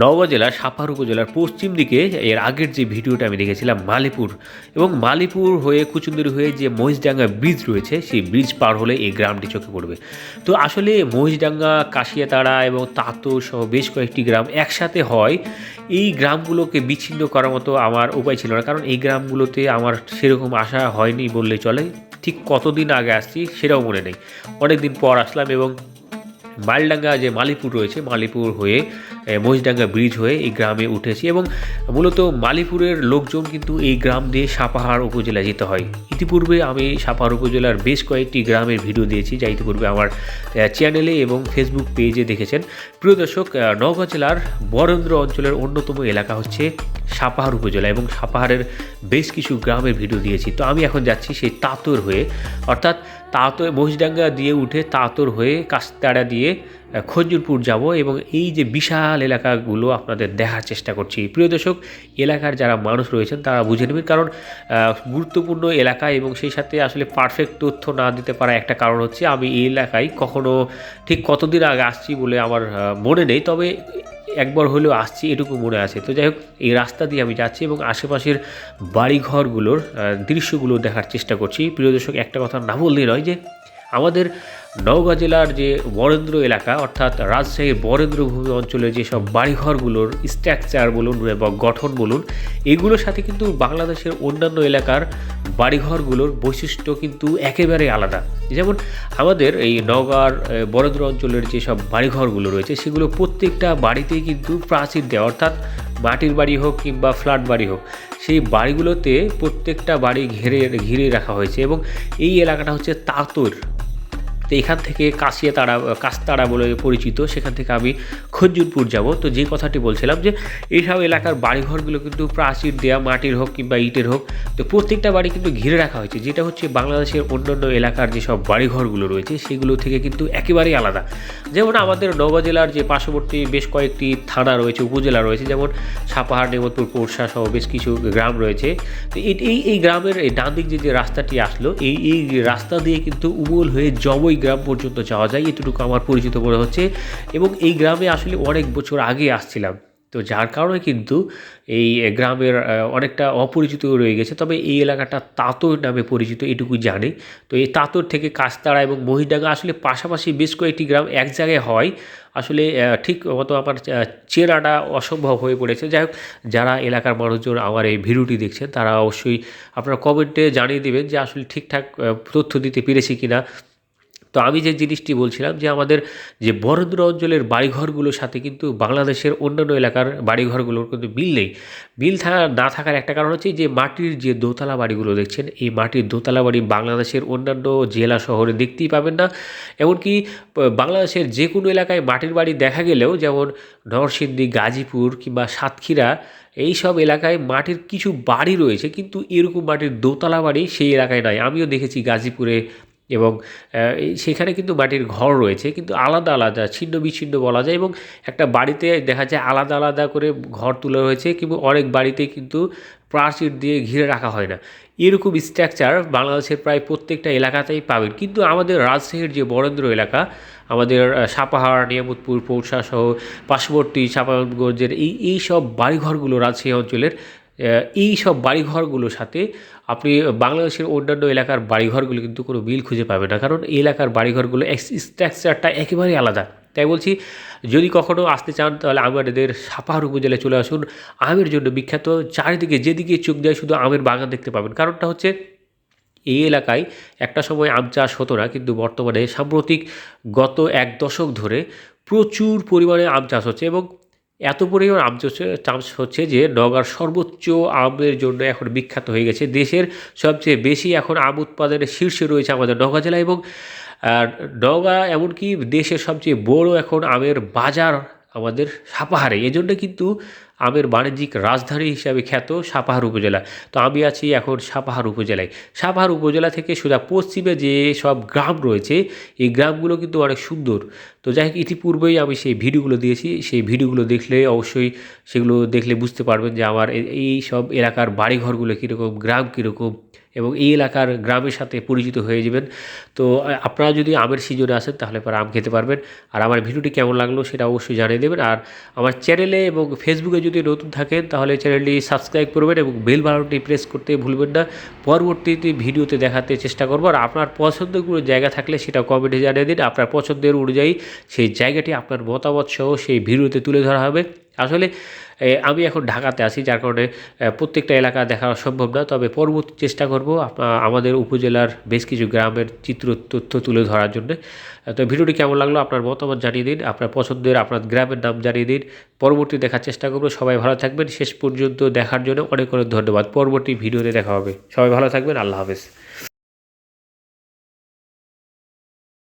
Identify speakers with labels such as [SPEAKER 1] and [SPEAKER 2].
[SPEAKER 1] নওগাঁ জেলার সাপাহার উপজেলার পশ্চিম দিকে এর আগের যে ভিডিওটা আমি দেখেছিলাম, মালিপুর এবং মালিপুর হয়ে কুচুন্দুরি হয়ে যে মহিষডাঙ্গা ব্রিজ রয়েছে, সেই ব্রিজ পার হলে এই গ্রামটি চোখে পড়বে। তো আসলে মহিষডাঙ্গা, কাশিয়াতাড়া এবং তাঁতো সহ বেশ কয়েকটি গ্রাম একসাথে হয়। এই গ্রামগুলোকে বিচ্ছিন্ন করার মতো আমার উপায় ছিল না, কারণ এই গ্রামগুলোতে আমার সেরকম আশা হয়নি বললে চলে। ঠিক কতদিন আগে আসছি সেটাও মনে নেই। অনেক দিন পর আসলাম এবং মালডাঙ্গা যে মালিপুর রয়েছে, মালিপুর হয়ে মহিষডাঙ্গা ব্রিজ হয়ে এই গ্রামে উঠেছি এবং মূলত মালিপুরের লোকজন কিন্তু এই গ্রাম দিয়ে সাপাহার উপজেলা যেতে হয়। ইতিপূর্বে আমি সাপাহার উপজেলার বেশ কয়েকটি গ্রামের ভিডিও দিয়েছি, যা ইতিপূর্বে আমার চ্যানেলে এবং ফেসবুক পেজে দেখেছেন। প্রিয় দর্শক নওগাঁ জেলার বরেন্দ্র অঞ্চলের অন্যতম এলাকা হচ্ছে সাপাহার উপজেলা এবং সাপাহারের বেশ কিছু গ্রামের ভিডিও দিয়েছি। তো আমি এখন যাচ্ছি সেই তাঁতর হয়ে, অর্থাৎ তাঁতর, মহিষডাঙ্গা দিয়ে উঠে তাঁতর হয়ে, কাস্তাড়া দিয়ে আহ, খঞ্জুরপুর যাব এবং এই যে বিশাল এলাকাগুলো আপনাদের দেখার চেষ্টা করছি। প্রিয় দর্শক এলাকার যারা মানুষ রয়েছেন তারা বুঝে নেবেন কারণ গুরুত্বপূর্ণ এলাকা এবং সেই সাথে আসলে পারফেক্ট তথ্য না দিতে পারা একটা কারণ হচ্ছে আমি এই এলাকায় কখনো ঠিক কতদিন আগে আসছি বলে আমার মনে নেই। তবে একবার হলেও আসছি এটুকু মনে আছে। তো যাই হোক এই রাস্তা দিয়ে আমি যাচ্ছি এবং আশেপাশের বাড়িঘরগুলোর দৃশ্যগুলো দেখার চেষ্টা করছি। প্রিয় দর্শক একটা কথা না বললেই নয় যে আমাদের নওগাঁ জেলার যে বরেন্দ্র এলাকা, অর্থাৎ রাজশাহীর বরেন্দ্রভূমি অঞ্চলের যেসব বাড়িঘরগুলোর স্ট্রাকচার বলুন এবং গঠন বলুন, এগুলোর সাথে কিন্তু বাংলাদেশের অন্যান্য এলাকার বাড়িঘরগুলোর বৈশিষ্ট্য কিন্তু একেবারে আলাদা। যেমন আমাদের এই নওগাঁর বরেন্দ্র অঞ্চলের যেসব বাড়িঘরগুলো রয়েছে, সেগুলো প্রত্যেকটা বাড়িতেই কিন্তু প্রাচীর দেওয়া, অর্থাৎ মাটির বাড়ি হোক কিংবা ফ্ল্যাট বাড়ি হোক, সেই বাড়িগুলোতে প্রত্যেকটা বাড়ি ঘিরে ঘিরে রাখা হয়েছে এবং এই এলাকাটা হচ্ছে তাঁতর। তো এখান থেকে কাশিয়া তারা কাস্তাড়া বলে পরিচিত। সেখান থেকে আমি খঞ্জুরপুর যাব। তো যে কথাটি বলছিলাম যে এইসব এলাকার বাড়িঘরগুলো কিন্তু প্রাচীর দেয়া, মাটির হোক কিংবা ইটের হোক, তো প্রত্যেকটা বাড়ি কিন্তু ঘিরে রাখা হয়েছে। যেটা হচ্ছে বাংলাদেশের অন্যান্য এলাকার যেসব বাড়িঘরগুলো রয়েছে, সেগুলো থেকে কিন্তু একেবারেই আলাদা। যেমন আমাদের নওগাঁ জেলার যে পার্শ্ববর্তী বেশ কয়েকটি থানা রয়েছে, উপজেলা রয়েছে, যেমন সাপাহার, নেমতপুর পোরশা সহ বেশ কিছু গ্রাম রয়েছে। তো এই এই গ্রামের এই ডান দিক যে যে রাস্তাটি আসলো, এই এই রাস্তা দিয়ে কিন্তু উমল হয়ে জবই গ্রাম পর্যন্ত যাওয়া যায়, এতটুকু আমার পরিচিত মনে হচ্ছে। এবং এই গ্রামে আসলে অনেক বছর আগে আসছিলাম। তো যার কারণে কিন্তু এই গ্রামের অনেকটা অপরিচিত রয়ে গেছে। তবে এই এলাকাটা তাঁতর নামে পরিচিত এটুকু জানি। তো এই তাঁতর থেকে কাস্তাড়া এবং মহিডাঙ্গা আসলে পাশাপাশি বেশ কয়েকটি গ্রাম এক জায়গায় হয়। আসলে ঠিক মতো আমার চেরাটা অসম্ভব হয়ে পড়েছে। যাই হোক, যারা এলাকার মানুষজন আমার এই ভিডিওটি দেখছেন, তারা অবশ্যই আপনারা কমেন্টে জানিয়ে দেবেন যে আসলে ঠিকঠাক তথ্য দিতে পেরেছি কিনা। তো আমি যে জিনিসটি বলছিলাম যে আমাদের যে বরেন্দ্র অঞ্চলের বাড়িঘরগুলোর সাথে কিন্তু বাংলাদেশের অন্যান্য এলাকার বাড়িঘরগুলোর কিন্তু মিল নেই। মিল থাকা, না থাকার একটা কারণ হচ্ছে যে মাটির যে দোতলা বাড়িগুলো দেখছেন, এই মাটির দোতলা বাড়ি বাংলাদেশের অন্যান্য জেলা শহরে দেখতেই পাবেন না। এমনকি বাংলাদেশের যে কোনো এলাকায় মাটির বাড়ি দেখা গেলেও যেমন নরসিংদী, গাজীপুর কিংবা সাতক্ষীরা এই সব এলাকায় মাটির কিছু বাড়ি রয়েছে, কিন্তু এরকম মাটির দোতলা বাড়ি সেই এলাকায় নাই। আমিও দেখেছি গাজীপুরে এবং সেখানে কিন্তু মাটির ঘর রয়েছে, কিন্তু আলাদা আলাদা, ছিন্ন বিচ্ছিন্ন বলা যায় এবং একটা বাড়িতে দেখা যায় আলাদা আলাদা করে ঘর তোলা হয়েছে, কিন্তু অনেক বাড়িতে কিন্তু প্রাচীর দিয়ে ঘিরে রাখা হয় না। এরকম স্ট্রাকচার বাংলাদেশের প্রায় প্রত্যেকটা এলাকাতেই পাবেন। কিন্তু আমাদের রাজশাহীর যে বরেন্দ্র এলাকা, আমাদের সাপাহার, নিয়ামতপুর পৌষা সহ পার্শ্ববর্তী চাপাগঞ্জের এই এই সব বাড়িঘরগুলো রাজশাহী অঞ্চলের এই সব বাড়িঘরগুলোর সাথে আপনি বাংলাদেশের অন্যান্য এলাকার বাড়িঘরগুলো কিন্তু কোনো মিল খুঁজে পাবেন না। কারণ এই এলাকার বাড়িঘরগুলো স্ট্রাকচারটা একেবারেই আলাদা। তাই বলছি, যদি কখনও আসতে চান, তাহলে আমাদের সাপাহার উপজেলায় চলে আসুন। আমের জন্য বিখ্যাত, চারিদিকে যেদিকে চোখ দেয় শুধু আমের বাগান দেখতে পাবেন। কারণটা হচ্ছে, এই এলাকায় একটা সময় আম চাষ হতো না, কিন্তু বর্তমানে সাম্প্রতিক গত এক দশক ধরে প্রচুর পরিমাণে আম চাষ হচ্ছে এবং এত পরিমাণ আম চাষ হচ্ছে যে নগার সর্বোচ্চ আমের জন্য এখন বিখ্যাত হয়ে গেছে দেশের সবচেয়ে বেশি এখন আম উৎপাদনের শীর্ষে রয়েছে আমাদের নগা জেলা এবং নগা এমনকি দেশের সবচেয়ে বড় এখন আমের বাজার আমাদের সাপাহারে। এজন্য কিন্তু আমের বাণিজ্যিক রাজধানী হিসাবে খ্যাত সাপাহার উপজেলা। তো আমি আছি এখন সাপাহার উপজেলায়। সাপাহার উপজেলা থেকে সোজা পশ্চিমে যে সব গ্রাম রয়েছে, এই গ্রামগুলো কিন্তু অনেক সুন্দর। তো যাই হোক, ইতিপূর্বেই আমি সেই ভিডিওগুলো দিয়েছি। সেই ভিডিওগুলো দেখলে অবশ্যই সেগুলো দেখলে বুঝতে পারবেন যে আমার এই সব এলাকার বাড়িঘরগুলো কীরকম, গ্রাম কীরকম এবং এই এলাকার গ্রামের সাথে পরিচিত হয়ে যাবেন। তো আপনারা যদি আমের সিজনে আসেন তাহলে পরে আম খেতে পারবেন। আর আমার ভিডিওটি কেমন লাগল সেটা অবশ্যই জানিয়ে দেবেন। আর আমার চ্যানেলে এবং ফেসবুকে যদি নতুন থাকেন তাহলে চ্যানেলটি সাবস্ক্রাইব করবেন এবং বেল বাটনটি প্রেস করতে ভুলবেন না। পরবর্তীতে ভিডিওতে দেখাতে চেষ্টা করব। আর আপনার পছন্দের কোনো জায়গা থাকলে সেটা কমেন্টে জানিয়ে দিন। আপনার পছন্দের অনুযায়ী সেই জায়গাটি আপনার মতামত সহ সেই ভিডিওতে তুলে ধরা হবে। আসলে আমি এখন ঢাকাতে আছি, যার কারণে প্রত্যেকটা এলাকা দেখা সম্ভব না। তবে পরবর্তী চেষ্টা করব আমাদের উপজেলার বেশ কিছু গ্রামের চিত্র তথ্য তুলে ধরার জন্য। তো ভিডিওটি কেমন লাগল আপনার মতামত জানিয়ে দিন, আপনার পছন্দের, আপনার গ্রামের নাম জানিয়ে দিন। পরবর্তী দেখার চেষ্টা করব। সবাই ভালো থাকবেন। শেষ পর্যন্ত দেখার জন্য অনেক অনেক ধন্যবাদ। পরবর্তী ভিডিওতে দেখা হবে। সবাই ভালো থাকবেন। আল্লাহ হাফেজ।